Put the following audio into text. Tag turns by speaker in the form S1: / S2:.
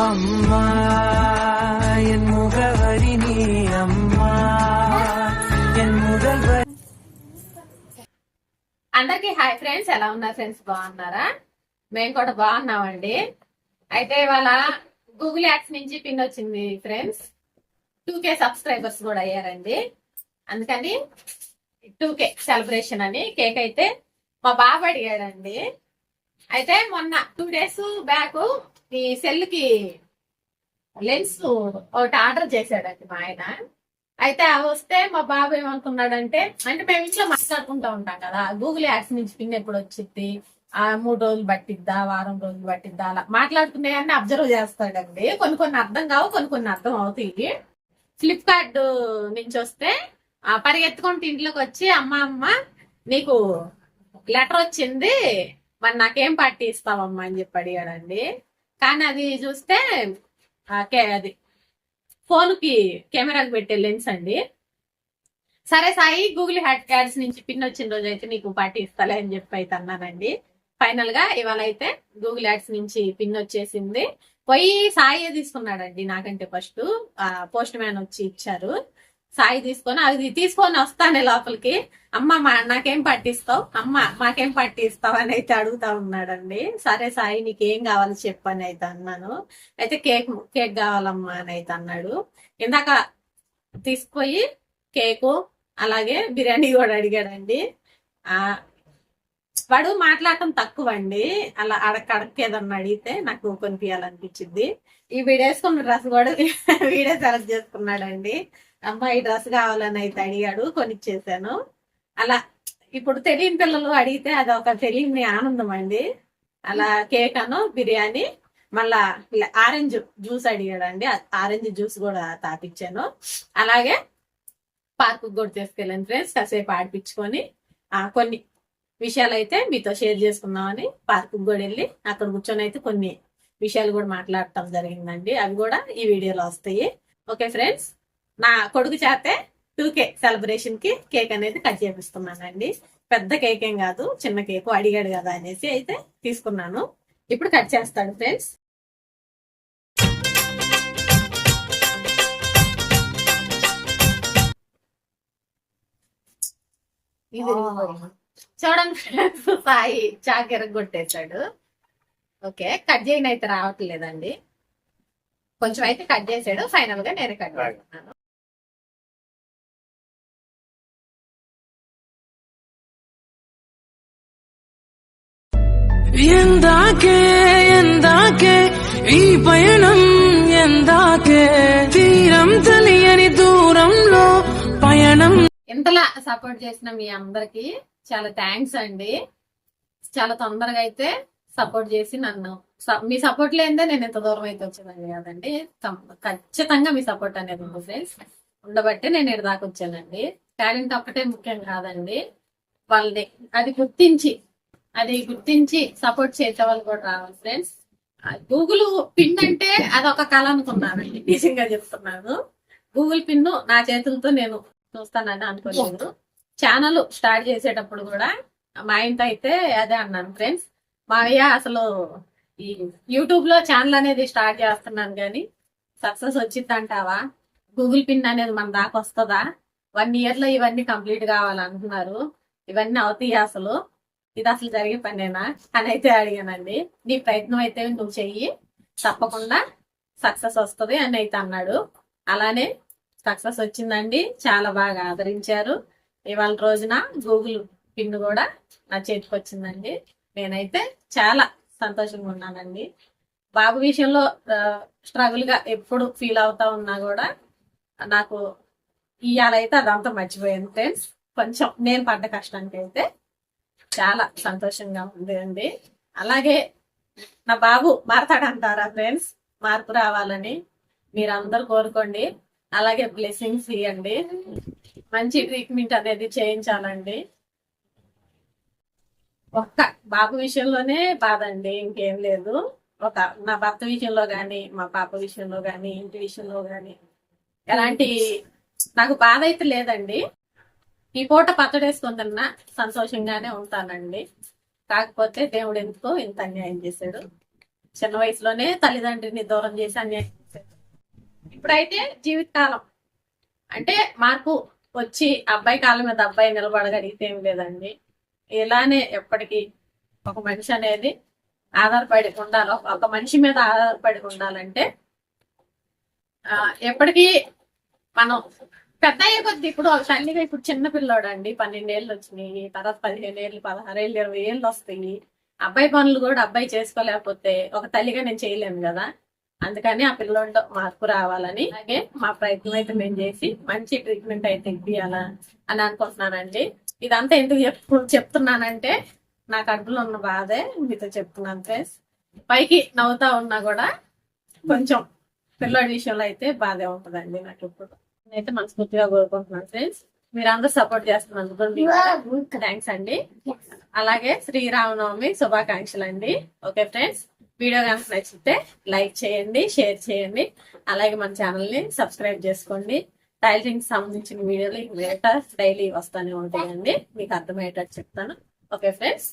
S1: அம்மா என் முகவரி நீ அம்மா என் முதல்வர்
S2: అందరికి హాయ్ ఫ్రెండ్స్ ఎలా ఉన్నారు ఫ్రెండ్స్ బాగున్నారా మేము కూడా బాగున్నామండి అయితే ఇవాళ గూగుల్ యాడ్స్ నుంచి పిన్ వచ్చింది ఫ్రెండ్స్ టూ కే సబ్స్క్రైబర్స్ కూడా అయ్యారండి అందుకని టూ కే సెలబ్రేషన్ అని కేక్ అయితే మా బాబు అడిగాడండి అయితే మొన్న టూ డేస్ బ్యాక్ ఈ సెల్కి లెన్స్ ఒకటి ఆర్డర్ చేశాడండి మా ఆయన. అయితే అవి వస్తే మా బాబు ఏమనుకున్నాడంటే అంటే మేము ఇంట్లో మాట్లాడుకుంటా ఉంటాం కదా గూగుల్ యాడ్స్ నుంచి పిన్ ఎప్పుడు వచ్చింది ఆ మూడు రోజులు పట్టిద్దా? వారం రోజులు పట్టిద్దా? అలా మాట్లాడుకునే కానీ అబ్జర్వ్ చేస్తాడండి. కొన్ని కొన్ని అర్థం కావు కొన్ని కొన్ని అర్థం అవుతాయి. ఫ్లిప్కార్ట్ నుంచి వస్తే పరిగెత్తుకుంటే పరిగెత్తుకుంటూ ఇంట్లోకి వచ్చి అమ్మ అమ్మ నీకు లెటర్ వచ్చింది. మరి నాకేం పార్టీ ఇస్తావమ్మా అని చెప్పి అడిగాడండి. కానీ అది చూస్తే అది ఫోన్కి కెమెరాకి పెట్టే లెన్స్ అండి. సరే సాయి గూగుల్ హ్యాడ్ క్యాడ్స్ నుంచి పిన్ వచ్చిన రోజు అయితే నీకు పార్టీ ఇస్తాలే అని చెప్పి అయితే అన్నానండి. ఫైనల్గా ఇవాళ అయితే గూగుల్ యాడ్స్ నుంచి పిన్ వచ్చేసింది. పోయి సాయి తీసుకున్నాడండి నాకంటే ఫస్ట్? పోస్ట్ మ్యాన్ వచ్చి ఇచ్చారు. సాయి తీసుకొని అది తీసుకొని వస్తానే లోపలికి. అమ్మ మా నాకేం పట్టిస్తావు? అమ్మ మాకేం పట్టిస్తావు? అని అయితే అడుగుతా ఉన్నాడండి. సరే సాయి నీకేం కావాలి చెప్పు అని అయితే అన్నాను. అయితే కేక్ కేక్ కావాలమ్మా అని అయితే అన్నాడు. ఇందాక తీసుకుపోయి కేకు అలాగే బిర్యానీ కూడా అడిగాడండి. ఆ వాడు మాట్లాడటం తక్కువ అండి అలా అడక్క అడక్కేదన్న అడిగితే నాకు కొనిపించాలనిపించింది ఈ వీడేసుకున్న డ్రెస్ కూడా వీడే సెలెక్ట్ చేసుకున్నాడండి. అమ్మ ఈ డ్రెస్ కావాలని అయితే అడిగాడు కొనిచ్చేసాను. అలా ఇప్పుడు తెలియని పిల్లలు అడిగితే అది ఒక తెలియని ఆనందం అండి. అలా కేక్ అను బిర్యానీ మళ్ళా ఇలా ఆరెంజ్ జ్యూస్ అడిగాడండి. ఆరెంజ్ జ్యూస్ కూడా తాపించాను. అలాగే పార్కు కూడా తీసుకెళ్ళాను ఫ్రెండ్స్ కాసేపు ఆడిపించుకొని ఆ కొన్ని విషయాలు అయితే మీతో షేర్ చేసుకుందామని పార్కు కూడా వెళ్ళి అక్కడ కూర్చొని అయితే కొన్ని విషయాలు కూడా మాట్లాడటం జరిగిందండి. అవి కూడా ఈ వీడియోలో వస్తాయి. Okay friends. నా కొడుకు చేతే టూ కే సెలబ్రేషన్కి కేక్ అనేది కట్ చేపిస్తున్నానండి. పెద్ద కేక్ ఏం కాదు చిన్న కేక్ అడిగాడు కదా అనేసి అయితే తీసుకున్నాను. ఇప్పుడు కట్ చేస్తాడు ఫ్రెండ్స్ చూడండి ఫ్రెండ్స్ సాయి చాకెర కొట్టేశాడు. ఓకే కట్ చేయని అయితే రావట్లేదండి. కొంచెం అయితే కట్ చేసాడు ఫైనల్గా నేను కట్ చేస్తున్నాను.
S1: ఎందాకే ఎందాకే ఈ పయనం ఎందాకే. తీరం తెలియని దూరంలో పయనం.
S2: ఇంతలా సపోర్ట్ చేసిన మీ అందరికి చాలా థ్యాంక్స్ అండి. చాలా తొందరగా అయితే సపోర్ట్ చేసి నన్ను మీ సపోర్ట్ లేదే నేను ఎంత దూరం అయితే వచ్చేదాన్ని కాదండి. తం- ఖచ్చితంగా మీ సపోర్ట్ అనేది ఉంది ఫ్రెండ్స్ ఉండబట్టే నేను ఇక్కడ దాకా వచ్చానండి. టాలెంట్ ఒక్కటే ముఖ్యం కాదండి. వాళ్ళని అది గుర్తించి అది గుర్తించి సపోర్ట్ చేసే వాళ్ళు కూడా రావాలి ఫ్రెండ్స్ గూగుల్ పిన్ అంటే అదొక కళ అనుకున్నానండి నిజంగా చెప్తున్నాను. గూగుల్ పిన్ నా చేతులతో నేను చూస్తానని అనుకోలేదు. ఛానల్ స్టార్ట్ చేసేటప్పుడు కూడా మా ఇంత అయితే అదే అన్నాను ఫ్రెండ్స్ మావయ్య అసలు ఈ యూట్యూబ్లో ఛానల్ అనేది స్టార్ట్ చేస్తున్నాను కానీ సక్సెస్ వచ్చిందంటావా? గూగుల్ పిన్ అనేది మన దాకా వస్తుందా? వన్ ఇయర్లో ఇవన్నీ కంప్లీట్ కావాలంటున్నారు. ఇవన్నీ అవుతాయి అసలు? ఇది అసలు జరిగే పనేనా? అని అయితే అడిగానండి. నీ ప్రయత్నం అయితే నువ్వు చెయ్యి. తప్పకుండా సక్సెస్ వస్తుంది అని అయితే అన్నాడు. అలానే సక్సెస్ వచ్చిందండి. చాలా బాగా ఆదరించారు. ఇవాళ రోజున గూగుల్ పిన్ కూడా నా చేతికి వచ్చిందండి. నేనైతే చాలా సంతోషంగా ఉన్నానండి. బాబు విషయంలో స్ట్రగుల్గా ఎప్పుడు ఫీల్ అవుతా ఉన్నా కూడా నాకు ఇవాళైతే అదంతా మర్చిపోయాను ఫ్రెండ్స్ కొంచెం నేను పడ్డ కష్టానికి అయితే చాలా సంతోషంగా ఉంది అండి అలాగే నా బాబు మారతాడంటారా ఫ్రెండ్స్? మార్పు రావాలని మీరందరూ కోరుకోండి. అలాగే బ్లెస్సింగ్స్ ఇవ్వండి మంచి ట్రీట్మెంట్ అనేది చేయించాలండి. ఒక్క బాబు విషయంలోనే బాధ అండి ఇంకేం లేదు. ఒక నా భర్త విషయంలో కానీ మా పాప విషయంలో కానీ ఇంటి విషయంలో కానీ ఎలాంటి నాకు బాధ అయితే లేదండి. ఈ పూట పచ్చడేసుకుందన్నా సంతోషంగానే ఉంటానండి. కాకపోతే దేవుడు ఎందుకు ఇంత అన్యాయం చేశాడు. చిన్న వయసులోనే తల్లిదండ్రిని దూరం చేసి అన్యాయం చేశాడు. ఇప్పుడైతే జీవితకాలం. అంటే మార్పు వచ్చి అబ్బాయి కాలం మీద అబ్బాయి నిలబడగలిగితే ఏం లేదండి. ఇలానే ఎప్పటికీ ఒక మనిషి అనేది ఆధారపడి ఉండాలి. ఒక- ఒక మనిషి మీద ఆధారపడి ఉండాలంటే ఆ, ఎప్పటికీ మనం పెద్ద అయ్యే కొద్ది ఇప్పుడు ఒక తల్లిగా ఇప్పుడు చిన్న పిల్లోడు అండి పన్నెండేళ్ళు వచ్చినాయి తర్వాత పదిహేను ఏళ్ళు పదహారేళ్ళు ఇరవై ఏళ్ళు వస్తాయి. అబ్బాయి పనులు కూడా అబ్బాయి చేసుకోలేకపోతే ఒక తల్లిగా నేను చేయలేను కదా. అందుకని ఆ పిల్లోడిలో మార్పు రావాలని అలాగే మా ప్రయత్నం అయితే మేము చేసి మంచి ట్రీట్మెంట్ అయితే ఇవ్వాలా అని అనుకుంటున్నానండి. ఇదంతా ఎందుకు చెప్పు చెప్తున్నానంటే నా కడుపులో ఉన్న బాధే మీతో చెప్తున్నాను ఫ్రెండ్స్ పైకి నవ్వుతా ఉన్నా కూడా కొంచెం పిల్లోడి విషయంలో అయితే బాధే ఉంటుందండి నాకు ఇప్పుడు. నేనైతే మనస్ఫూర్తిగా కోరుకుంటున్నాను ఫ్రెండ్స్ మీరు అందరూ సపోర్ట్ చేస్తున్నందుకు థ్యాంక్స్ అండి. అలాగే శ్రీరామనవమి శుభాకాంక్షలు అండి. ఓకే ఫ్రెండ్స్ వీడియో కనుక నచ్చితే లైక్ చేయండి షేర్ చేయండి. అలాగే మన ఛానల్ని సబ్స్క్రైబ్ చేసుకోండి. టైలరింగ్ సంబంధించిన వీడియోలు ఇంకా డైలీ వస్తానే ఉంటాయండి. మీకు అర్థమయ్యేటట్టు చెప్తాను. Okay friends